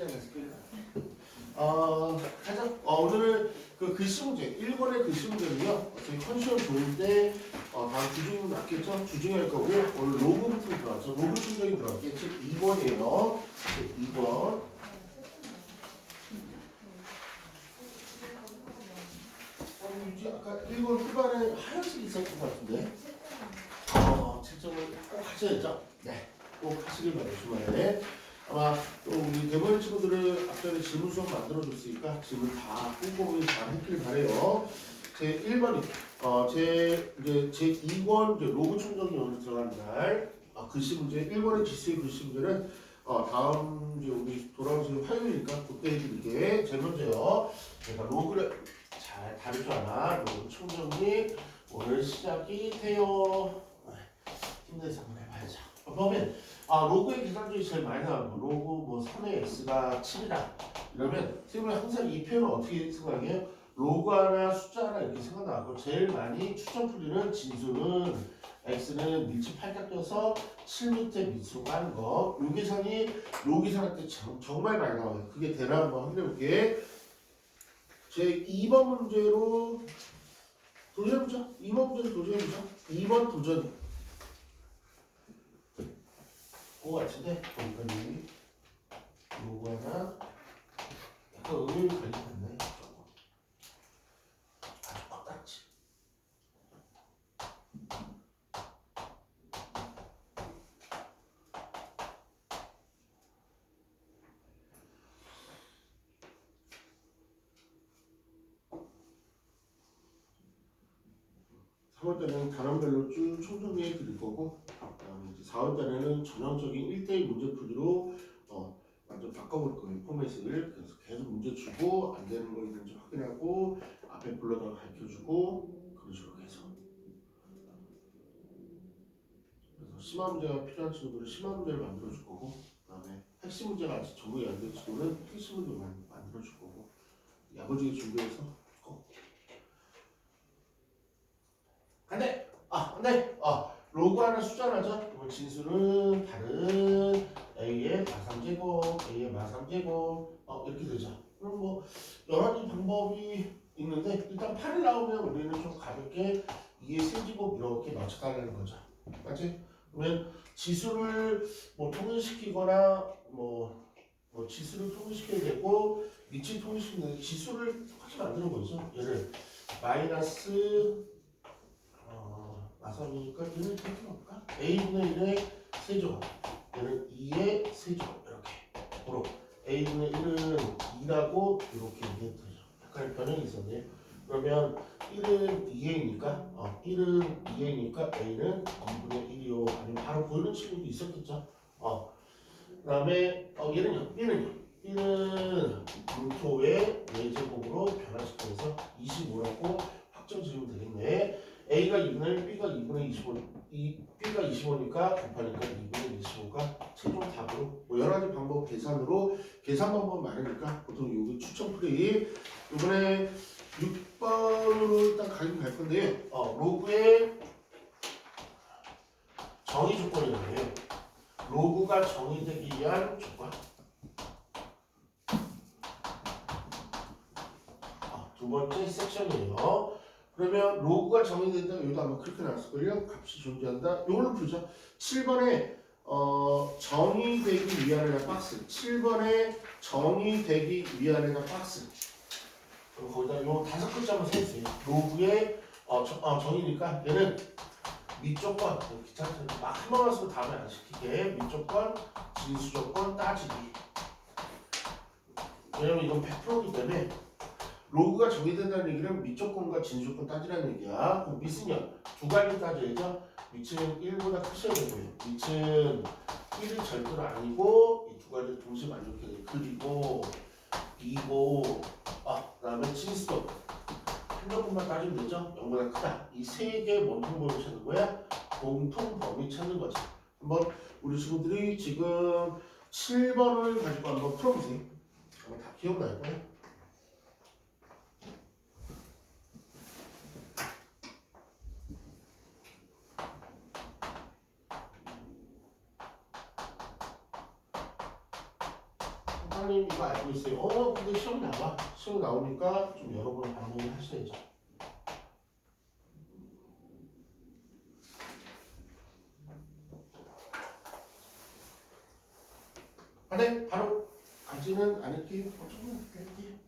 시작했을게요. 어, 가자. 어, 오늘은 그 글씨 문제, 1번의 글씨 문제는요. 저희 컨디션 때, 어, 다음 주중 맞겠죠? 주중에 할 거고, 오늘 로그부터 들어왔죠. 로그 충전이 들어갔겠지? 2번이에요. 2번. 어, 유지 아까 1번 후반에 하얀색 있었던 것 같은데. 어, 채점을 꼭 하셔야죠. 네. 꼭 하시길 바라요, 주말에. 아마 또 우리 대본 친구들은 앞전에 질문 수업 만들어줬으니까 질문 다 꼼꼼히 잘 했길 바래요. 제 1번이 어, 제 이제 제 2권 이제 로그 충전이 오늘 들어가는 날 아, 글씨 문제 1번의 지수의 글씨 문제는 어, 다음 이제 우리 돌아오시는 화요일이니까 그때 해드릴게 제일 먼저요. 제가 로그를 잘 다룰 줄 아나 로그 충전이 오늘 시작이 돼요. 아, 힘내서 한번 해봐야죠. 어, 보면 아 로그의 계산 중에 제일 많이 나오는 거 로그 뭐 3의 x가 7이다 이러면 선생님은 항상 이 표현을 어떻게 생각해요? 로그 하나 숫자 하나 이렇게 생각나고 제일 많이 추정 풀리는 진수는 x는 밑이 팔딱 껴서 7 밑에 밑으로 까는 거. 요 계산이 정, 정말 많이 나와요. 그게 되나 한번 확인해 볼게. 제 2번 문제로 도전해보자. 2번 문제로 도전해보자. 2번 도전. 그거 같은데? 공간이 요거 하나 약간 의미 걸리겠네 저거 아주 꽉같이 삼월 달에는 단원별로 쭉 총정리해 드릴 거고 그다음에 이제 4월 달에는 전형적인 1대1 문제풀이로 어, 완전 바꿔볼 거예요. 포맷을. 그래서 계속 문제 주고 안 되는 거 있는지 확인하고 앞에 불러다가 가르쳐주고 그런 식으로 해서. 그래서 심화 문제가 필요한 친구들은 심화 문제를 만들어 줄 거고 그다음에 핵심 문제가 아직 적응이 안된 친구는 핵심 문제 만 만들어 줄 거고 야무지게 준비해서 꼭 안돼 아 안돼 아 로그 하나 숫자 나죠? 그럼 진수는 다른 a의 마삼제곱, a의 마삼제곱 어, 이렇게 되죠. 그럼 뭐 여러 가지 방법이 있는데 일단 8이 나오면 우리는 좀 가볍게 2의 세제곱 이렇게 맞춰달라는 거죠. 맞지? 그러면 지수를 뭐 통일시키거나 뭐, 뭐 지수를 통일시켜야 되고 밑을 통일시키는 지수를 똑같이 만드는 거죠. 얘를 마이너스 어, 마삼이니까 얘는 해볼까? a분의 1의 세제곱 얘는 2의 세제곱 이렇게. 고로. A분의 1은 2라고 이렇게 얘기해도 되죠. 약간 변형이 있었네요 그러면 1은 2a니까 어, 1은 2a니까 a는 2분의 1이요. 아니면 바로 보이는 친구도 있었겠죠? 어. 그 다음에 어, 얘는요. 얘는요. 얘는 루토의 4제곱으로 변화시켜서 25라고 확정 지으면 되겠네 A가 2분의 1, B가 2분의 25, 이, B가 25니까 곱하니까 2분의 25가 최종 답으로 뭐 여러 가지 방법 계산으로 계산 방법 많으니까 보통 여기 추천 풀이 이번에 6번으로 일단 가긴 갈 건데요. 어, 로그의 정의 조건이에요. 로그가 정의되기 위한 조건. 아, 두 번째 섹션이에요. 그러면 로그가 정의된다. 여기도 아마 그렇게 나왔을걸요. 값이 존재한다. 이걸로 풀죠. 7번에 어, 정의되기 위한에다 박스. 7번에 정의되기 위한에다 박스. 그럼 거기다 요 다섯 글자만 써주세요. 로그의 어, 정, 어, 정의니까 얘는 밑조건 귀찮게 막한 번만 쓰고 다음에 안 시키게 밑조건 진수 조건 따지기. 왜냐면 이건 100%이기 때문에 로그가 정의된다는 얘기는 밑조건과 진조건 따지라는 얘기야. 그럼 밑은요 두 가지 따져야죠. 밑은 1보다 크셔야 되고요. 밑은 1이 절대로 아니고 이 두 가지를 동시에 만족해야 돼. 그리고 2고 아 그다음에 진수도 한 조건만 따지면 되죠. 0보다 크다. 이 세개 몸통 범위 찾는 거야. 공통 범위 찾는 거지. 한번 우리 친구들이 지금 7번을 가지고 한번 풀어보세요. 아마 다 기억날 거예요. 사장님 이거 알고 있어요. 어, 근데 시험 나와. 시험 나오니까 좀 여러 번 반복을 하셔야죠. 아, 네, 바로 가지는 않을게요. 어, 조금만 기다릴게요.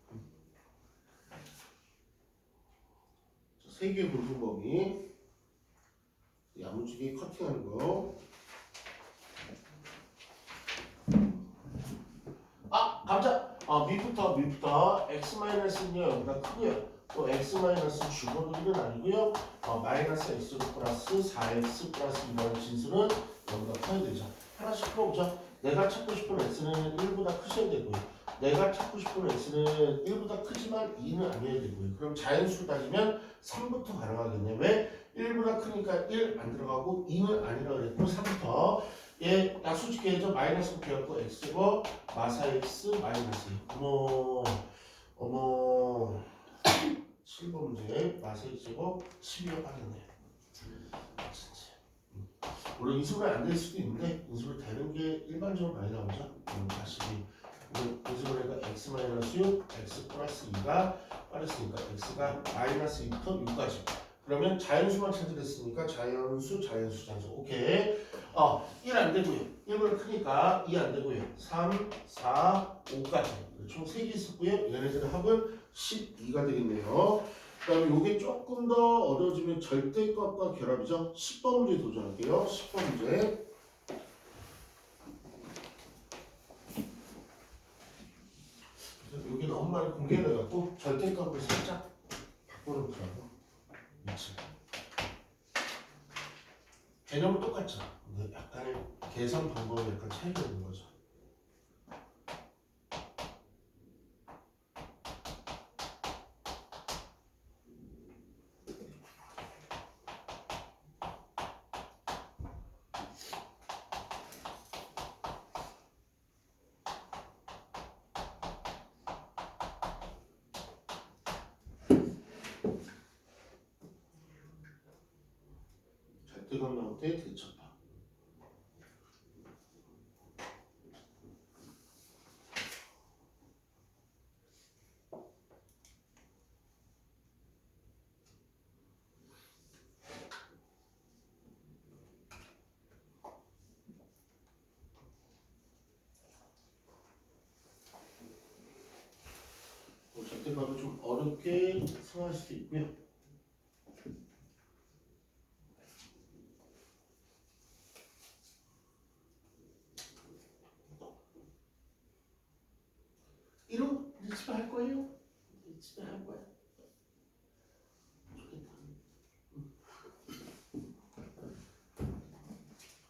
세개 범위 야무지게 커팅하는 거. 아, 감자. 아, 밑부터 밑부터 x 마이너스는요 여기가 크고요. 또 x 마이너스 주거리는 아니고요. 어, 마이너스 x 플러스 4x 플러스 이라는 진수는 여기가 커야 되죠. 하나씩 풀어보자. 내가 찾고 싶은 x는 1보다 크셔야 되고요. 내가 찾고 싶은 x는 1보다 크지만 2는 아니어야 되고요. 그럼 자연수 따지면 3부터 가능하겠네. 왜? 1보다 크니까 1 안 들어가고 2는 아니라 그랬고 3부터 얘 약수직 해서 마이너스부터 해갖고 x고 마사 x 마이너스 어머 어머. 7번 문제 마사 x고 12가 빠졌네. 물론 인수분해 안될 수도 있는데 인수분해 되는 게 일반적으로 많이 나오죠. 음, 다시 인수분해가 x 마이너스 6 x 플러스 2가 빠졌으니까 x가 마이너스 2부터 6까지 그러면 자연수만 찾으랬으니까 자연수 자연수 자연수 오케이 어, 1 안 되고요. 1보다 크니까 2 안 되고요. 3, 4, 5까지. 총 3개 있었고요. 얘네들 합은 12가 되겠네요. 그 다음에 이게 조금 더 어려워지면 절대값과 결합이죠. 10번 문제 도전할게요. 10번 문제. 여기 너무 많이 공개해갖고 절대값을 살짝 바꿔놓더라고. 미치. 개념은 똑같죠. 근데 약간의 계산 방법이 약간 차이가 있는 거죠. 절대감 나올 때 대처파. 뭐 절대값을 좀 어렵게 생각할 수도 있고요. 이제 집에 할 거예요? 집에 할 거야.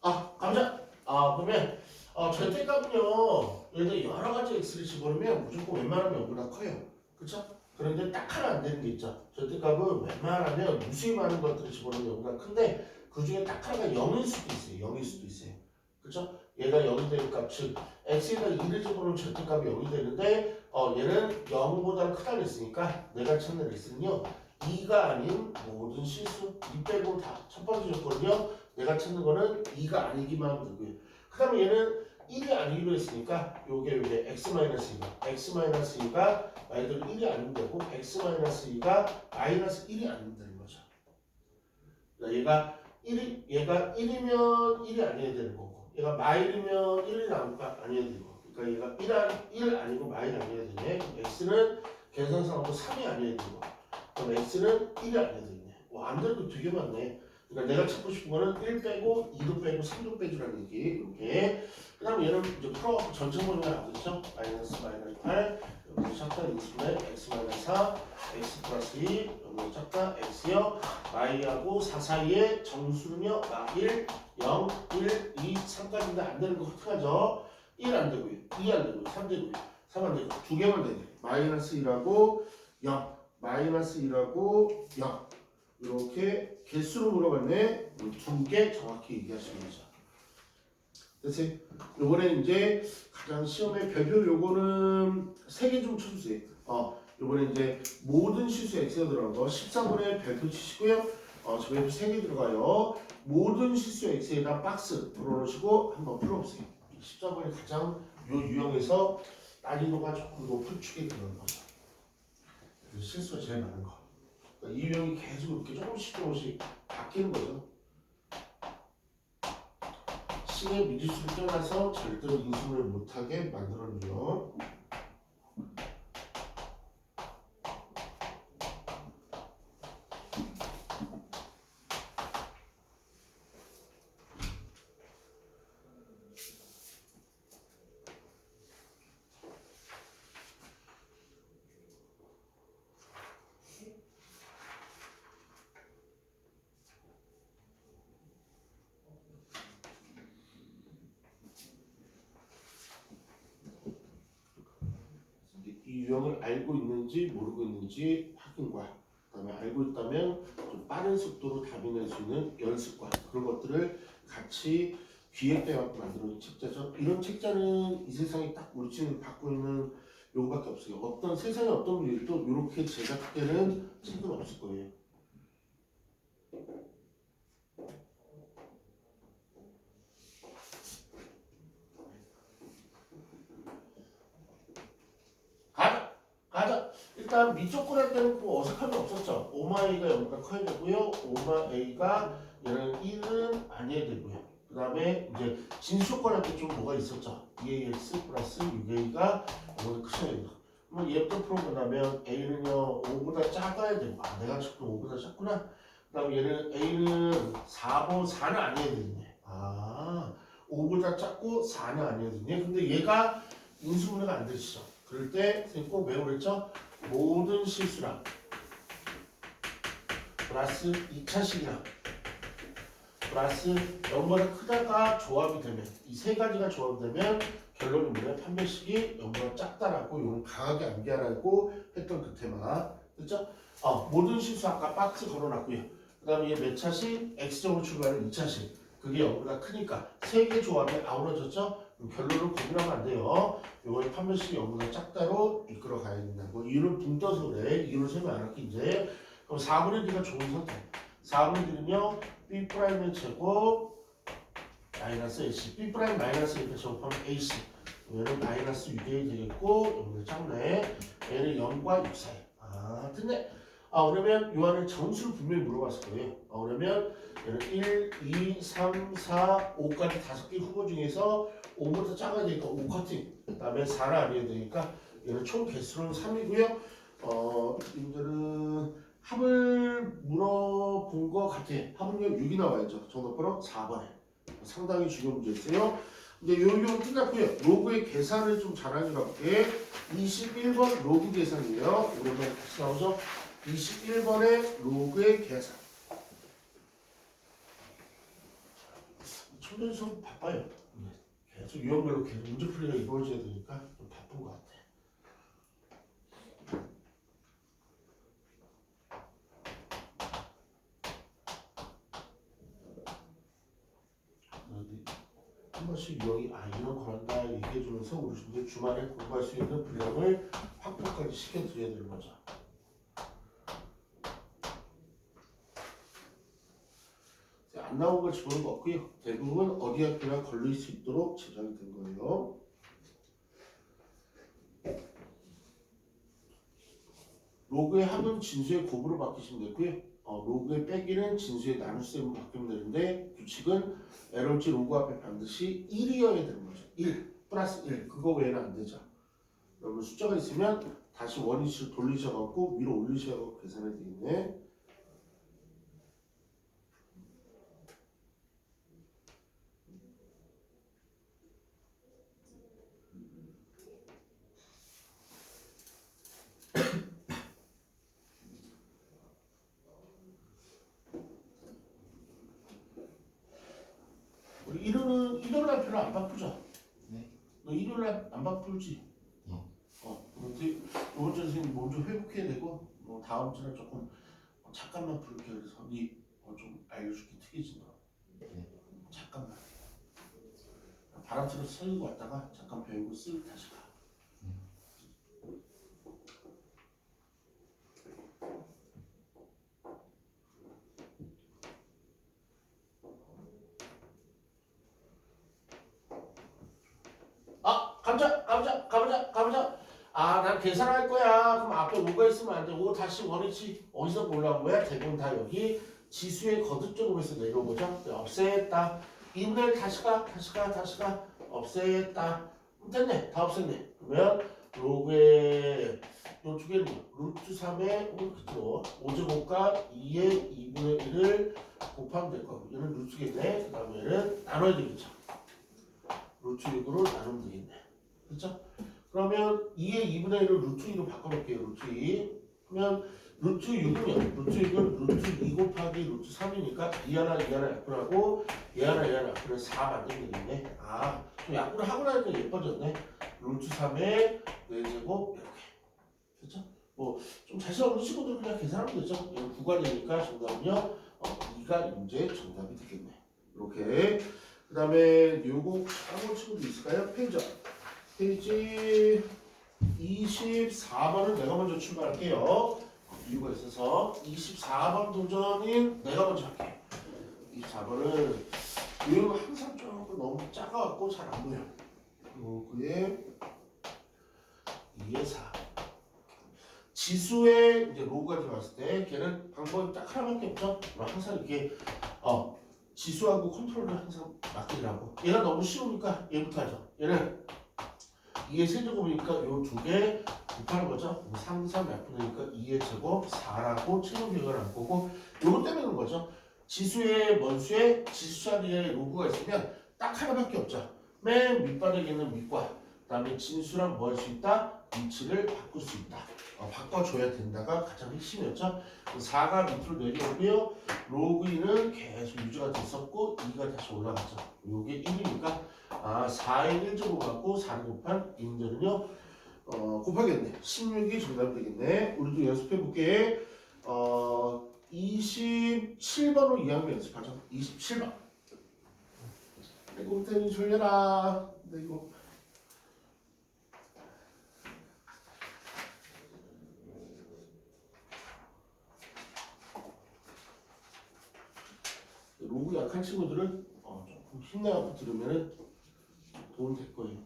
아 감자. 아 그러면 어, 절대값은요. 들어 여러 가지 x를 집어넣으면 무조건 웬만하면 0보다 커요. 그렇죠? 그런데 딱 하나 안 되는 게 있죠. 절대값은 웬만하면 무수히 많은 것들을 집어넣으면 0보다 큰데 그 중에 딱 하나가 0일 수도 있어요. 0일 수도 있어요. 그렇죠? 얘가 0이 되는 값, 즉 x에다 2를 집어넣으면 절대값이 0이 되는데 어, 얘는 0보다 크다 그랬으니까 내가 찾는 x는요 2가 아닌 모든 실수 2 빼고 다 첫 번째 조건이요 내가 찾는 거는 2가 아니기만 하면 되고요 그 다음에 얘는 1이 아니기로 했으니까 요게 요게 x-2가 x-2가 말 그대로 1이 아니면 되고 x-2가 마이너스 1이 아니면 되는 거죠. 그러니까 얘가 1이 얘가 1이면 1이 아니어야 되는 거고 얘가 마일이면 1이 나올까 아니어야 되고 그러니까 얘가 1, 아, 1 아니고 마일 아니어야 되네. x는 계산상으로 3이 아니어야 되고 그럼 x는 1이 아니어야 되네. 와안 되는 거 되게 많네 그러니까 내가 찾고 싶은 거는 1 빼고 2도 빼고 3도 빼주라는 얘기 이렇게 그 다음에 얘는 이제 풀어 전체 범위가 나오겠죠 마이너스 마이너스 8 여기서 작다 인수분해 x 마이너스 4 x 플러스 2 여기서 작다 x요 y하고 4 사이에 정수는요 아, 1 0, 1, 2, 3까지인데 안 되는 거 어떡하죠? 1 안 되고요. 2 안 되고요. 3 되고요. 3 안 되고 두 개만 되네. 마이너스 1하고 0. 마이너스 1하고 0. 이렇게 개수로 물어봤네. 두 개 정확히 거죠. 됐어요? 요번에 이제 가장 시험의 별표 요거는 세 개 좀 쳐주세요. 어, 요번에 이제 모든 실수 X가 들어간 거 13번에 별표 치시고요. 어, 저희 세개 들어가요. 모든 실수 X에다 박스 풀어놓으시고 한번 풀어보세요. 14번이 가장 요 유형에서 난이도가 조금 높은 축에 그런 거죠. 실수가 제일 많은 거. 그러니까 이 유형이 계속 이렇게 조금씩 조금씩 바뀌는 거죠. 신의 미지수를 떠나서 절대로 인수를 못하게 만들어는 유 유형을 알고 있는지 모르고 있는지 확인과 그다음에 알고 있다면 좀 빠른 속도로 답이 낼 수 있는 연습과 그런 것들을 같이 갖고 만들어진 책자죠. 이런 책자는 이 세상에 딱 물질을 받고 있는 요거밖에 없어요. 어떤 세상에 어떤 일도 이렇게 제작되는 책은 없을 거예요. 가자, 가자. 일단 거할 때는 뭐 어색함이 없었죠. 오마 a가 0보다 커야 되고요. 오마 a가 얘는 1은 아니어야 되고요. 그 다음에 이제 진수 거할 때좀 뭐가 있었죠. 2ax 플러스 6a가 0보다 크셔야 된다. 그러면 얘부터 풀어보면 a는요 5보다 작아야 되고 아 내가 지금 5보다 작구나. 그 다음에 얘는 a는 4보 4는 아니어야 되네. 아 5보다 작고 4는 아니어야 되네. 근데 얘가 인수분해가 안 되시죠. 그럴 때 선생님 꼭 외우랬죠? 모든 실수랑 플러스 2차식이랑 플러스 0보다 크다가 조합이 되면 이 세 가지가 조합되면 결론이 뭐냐 판별식이 0보다 작다라고 이건 강하게 암기하라고 했던 그 테마 그렇죠? 어, 모든 실수 아까 박스 걸어놨고요 그 다음에 얘 몇 차식? x적으로 출발하는 2차식 그게 0보다 크니까 세 개 조합이 아우러졌죠? 그럼 결론을 고민하면 안 돼요. 요거의 판별식이 0보다 작다로 이끌어 가야 된다고 이유를 붕 떠서 그래. 이유를 설명 안 할게 이제. 그럼 4분의 D가 좋은 선택. 4분의 D는요 B 프라임의 제곱 마이너스 AC B 프라임 마이너스 이렇게 제곱하면 AC 얘는 마이너스 6이 되겠고 0보다 작네. 얘는 0과 6 사이. 아 됐네. 아 그러면 요 안에 점수를 분명히 물어봤을 거예요. 아 그러면 1, 2, 3, 4, 5까지 다섯 개 후보 중에서 5보다 작아야 되니까 5 커팅 그 다음에 4는 아니어야 되니까 얘는 총 개수는 3이고요. 어 님들은 합을 물어본 것 같아. 합은요 6이 나와야죠. 정답번호 4번에. 상당히 중요한 문제였어요. 이제 요 요건 끝났고요. 로그의 계산을 좀 잘하는 것게 21번 로그 계산이에요. 오랜만에 다시 나오죠. 21번의 로그의 계산 수업 바빠요 계속 유형별로 계속 문제 풀이가 이루어져야 되니까 좀 바쁜 것 같아. 어디 한 번씩 유형이 아 이런 거란다 얘기해주면서 우리 주말에 공부할 수 있는 분량을 확보까지 시켜드려야 되는 거죠. 안 나온 걸 없고요. 대부분 어디 학교나 걸릴 수 있도록 제작이 된 거예요. 로그의 합은 진수의 곱으로 바뀌시면 되고요. 어, 로그의 빼기는 진수의 나눗셈으로 바뀌면 되는데 규칙은 에러지 로그 앞에 반드시 1이어야 되는 거죠. 1 플러스 1 그거 외에는 안 되죠. 여러분 숫자가 있으면 다시 원위치를 돌리셔갖고 위로 올리셔갖고 계산해야 되겠네. 우리 일요일 날 별로 안 바쁘죠? 네. 너 일요일 날 안 바쁠지? 네. 어, 근데 이번 주 선생님 몸좀 회복해야 되고 뭐 다음 주는 조금 어, 잠깐만 부를게 그래서 네좀 알려줄게 특이진 거. 네. 잠깐만. 바람처럼 서고 왔다가 잠깐 배우고 쓱 다시 가. 아, 가 가보자 가보자 가보자 가보자. 아난 계산할 거야. 그럼 앞에 5가 있으면 안돼. 5 다시 원위치. 어디서 올라온 거야? 대부분 다 여기. 지수의 거듭 제곱에서 내려오죠 네, 없앴다. 인들 다시 가 다시 가 다시 가. 없앴다. 됐네. 다 없앴네. 그러면 로그의 요두 개는 뭐? 루트 3의 그죠 5제곱과 2의 2분의 1을 곱하면 될 거고. 얘는 루트겠네. 그 다음에 얘는 나눠야 되겠죠. 루트 6으로 나누면 되겠네 그렇죠? 그러면 2의 2분의 1을 루트 2로 바꿔볼게요 루트 2 그러면 루트 6이면 루트 6은 루트 2 곱하기 루트 3이니까 2 하나 2 하나 약분 하고 2 하나 2 하나 약분을 4 만들면 되겠네. 아 좀 약분을 하고 나니까 예뻐졌네. 루트 3의 4제곱 이렇게. 그렇죠? 뭐 좀 자신 없는 친구들 그냥 계산하면 되죠. 얘는 구간이니까 정답은요 어, 2가 이제 정답이 되겠네. 이렇게. 그 다음에 요거 까먹은 친구도 있을까요? 페이지 페이지 24번을 내가 먼저 출발할게요. 이유가 있어서 24번 도전인 내가 먼저 할게요. 24번은 요거 항상 조금 너무 작아갖고 잘 안 보여. 요거에 2에 4 지수에 이제 로그가 들어갔을 때 걔는 방법이 딱 하나밖에 없죠? 항상 이렇게 어 지수하고 컨트롤을 항상 맡기라고. 얘가 너무 쉬우니까 얘부터 하죠. 얘는 2의 세제곱이니까 요 두 개 곱하는 거죠? 3, 3 약분이니까 2의 제곱 4라고 최종 비교를 할 거고 요거 때문에 거죠. 지수의 먼수에 지수 자리에 로그가 있으면 딱 하나밖에 없죠. 맨 밑바닥에 있는 밑과 그 다음에 진수랑 뭐 할 수 있다? 위치를 바꿀 수 있다. 어, 바꿔줘야 된다가 가장 핵심이었죠. 4가 밑으로 내려오고요. 로그 2는 계속 유지가 됐었고 2가 다시 올라가죠. 요게 1이니까 아 4의 1제곱 갖고 4를 곱한 인들은요? 어, 곱하겠네. 16이 정답이 되겠네. 우리도 연습해 볼게. 어 27번으로 2학년 연습하죠. 27번. 내 곰탱이 졸려라. 내 이거. 로그 약한 친구들은 어, 조금 힘내갖고 들으면은 도움 될 거예요.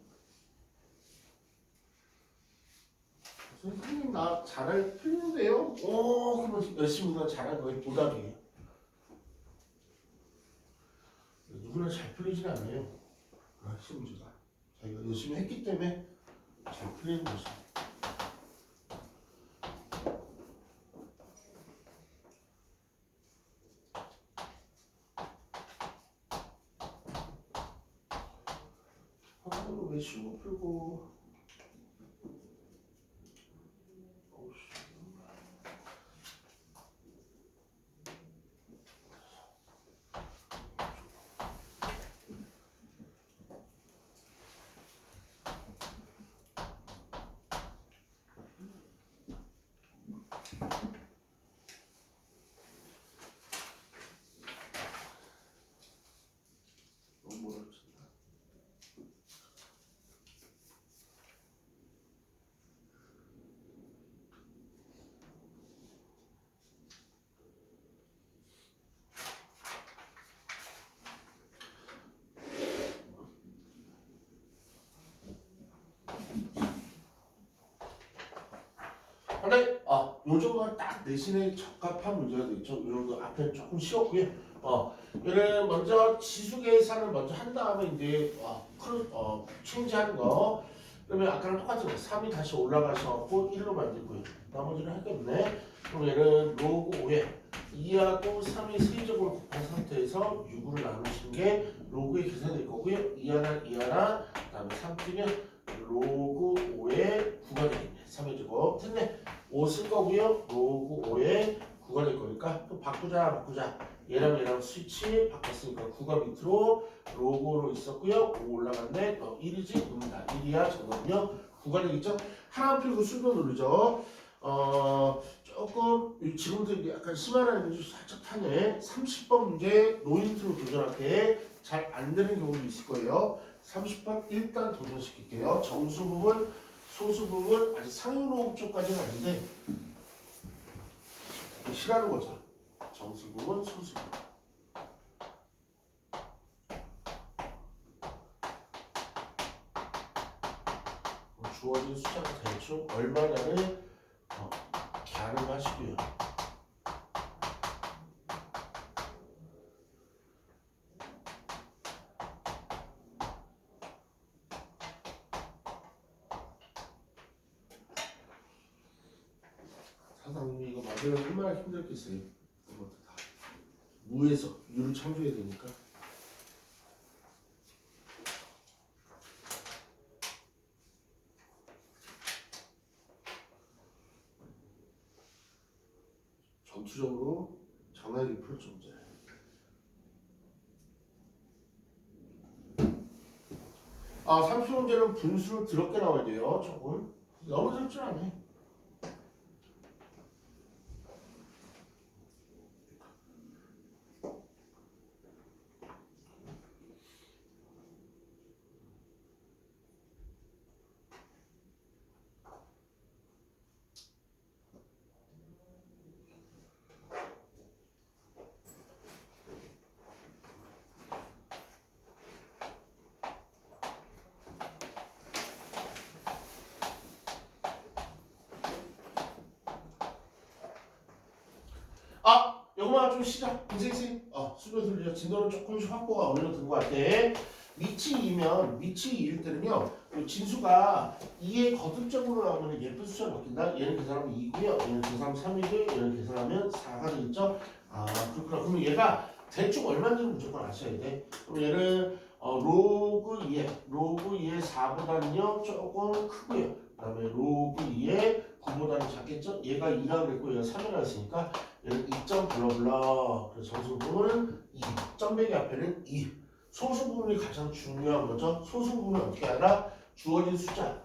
선생님 나 잘할 틀리는데요? 오 그러면 열심히 누가 잘한 거예요 보답이에요. 누구나 잘 풀리진 않아요. 아, 시험지가 자기가 열심히 했기 때문에 잘 풀리는 거죠. 아, 왜 쉬고 풀고 어우, 씨. 너무 멀어진다. 근데 아, 요 정도가 딱 내신에 적합한 문제가 되겠죠. 요 정도 앞에 조금 쉬웠고요. 어, 얘는 먼저 지수 계산을 먼저 한 다음에 이제 어, 크루, 어, 체인지하는 거. 그러면 아까랑 똑같은 거 3이 다시 올라가셔갖고 1로 만들고요. 나머지는 할게 없네. 그럼 얘는 로그 5에 27 바뀌었으니까 9가 밑으로 로고로 있었고요. 5 올라갔네. 어, 1이지? 음, 1이야. 저거는요. 9가 되겠죠? 하나 풀고 수도 누르죠. 어, 조금 지금도 약간 심하다는 게 살짝 타네. 30번 문제 노인트로 도전할게 잘 안 되는 경우도 있을 거예요. 30번 일단 도전시킬게요. 정수 부분, 소수 부분 아직 상용로흡 쪽까지는 아닌데 싫어하는 거죠. 정수 부분, 소수 부분. 주어진 숫자가 대충 얼마냐를 어, 가늠하시고요. 사장님이 이거 만들면 얼마나 힘들겠어요. 이것도 다 무에서 유를 창조해야 되니까. 전투적으로 장난이 풀 존재. 아, 30문제는 분수로 더럽게 나와야 돼요. 조금. 너무 더럽진 않네. 아, 요거만 좀 시작. 선생님, 어, 수료 들려. 진도를 조금씩 확보가 어느 정도 된것 같아. 위치 2면, 위치 2일 때는요, 요 진수가 2의 거듭적으로 나오면 예쁜 숫자를 바뀐다. 얘는 계산하면 2고요. 얘는 계산하면 3이고요. 얘는 계산하면 4가 되겠죠? 아, 그렇구나. 그럼 얘가 대충 얼마인지는 무조건 아셔야 돼. 그럼 얘는 어, 로그 2에, 로그 2의 4보다는요, 조금 크고요. 그 다음에 로그 2의 9보다는 작겠죠? 얘가 2라 그랬고 얘가 3이라 했으니까 얘는 2점 블러블러 그래서 정수 부분은 2 점배기 앞에는 2 소수 부분이 가장 중요한 거죠. 소수 부분은 어떻게 알아? 주어진 숫자.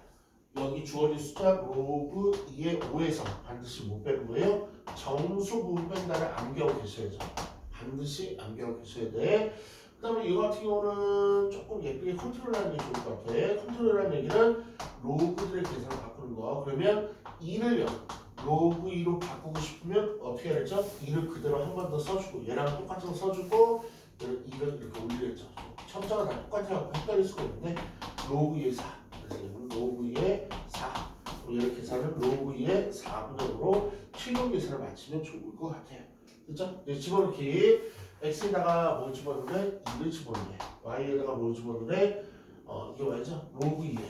여기 주어진 숫자 로그 2의 5에서 반드시 못 빼는 거예요. 정수 부분 뺀다를 암기하고 계셔야죠. 반드시 암기하고 계셔야 돼. 그다음에 이거 같은 경우는 조금 예쁘게 컨트롤하는 게 좋을 것 같아. 컨트롤이라는 얘기는 로그들의 계산을 바꾸는 거. 그러면 2를요 로그 2로 바꾸고 싶으면 어떻게 해야 되죠? 2를 그대로 한 번 더 써주고 얘랑 똑같은 거 써주고 얘를 2를 이렇게 올리겠죠. 첨자가 다 똑같아서 헷갈릴 수가 있는데 로그 2의 4 그래서 로그 2의 4 얘를 계산을 로그 2의 4분의 5로 최종 계산을 맞추면 좋을 것 같아요. 그죠? 이제 집어넣기. x에다가 뭘 집어넣는데? 2를 집어넣네. y에다가 뭘 집어넣는데? 어 이게 뭐죠? 로그 2에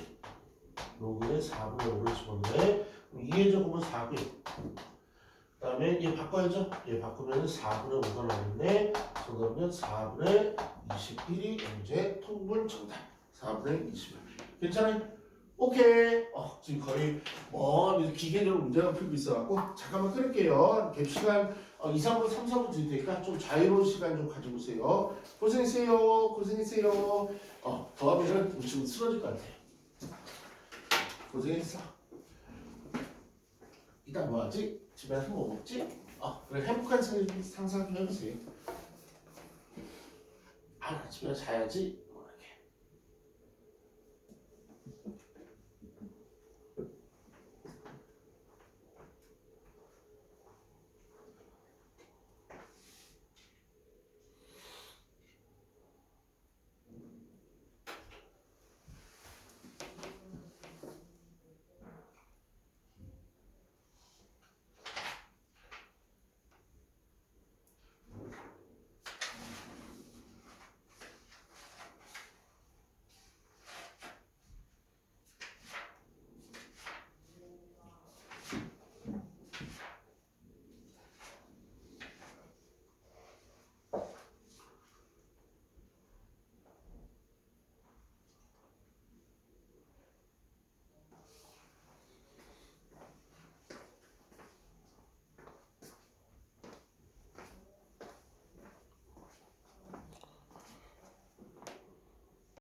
로그에 4분의 5를 집어넣네? 그럼 2의 제곱은 4고요. 그 다음에 얘 바꿔야죠. 얘 바꾸면 4분의 5가 나오는데 정답은 4분의 21이 문제 통분 정답. 4분의 21. 괜찮아요? 오케이. 어, 지금 거의 뭐 기계적으로 문제가 풀고 있어갖고 잠깐만 끊을게요. 갭 시간 어, 2, 3분, 3, 4분 드릴 테니까 좀 자유로운 시간 좀 가져보세요. 고생했어요. 고생했어요. 어, 더 하면은 지금 쓰러질 것 같아. 고생했어. 이따 뭐 하지? 집에 가서 뭐 먹지? 어, 그래 행복한 생일 상상 좀 해보세요. 아, 집에 가서 자야지.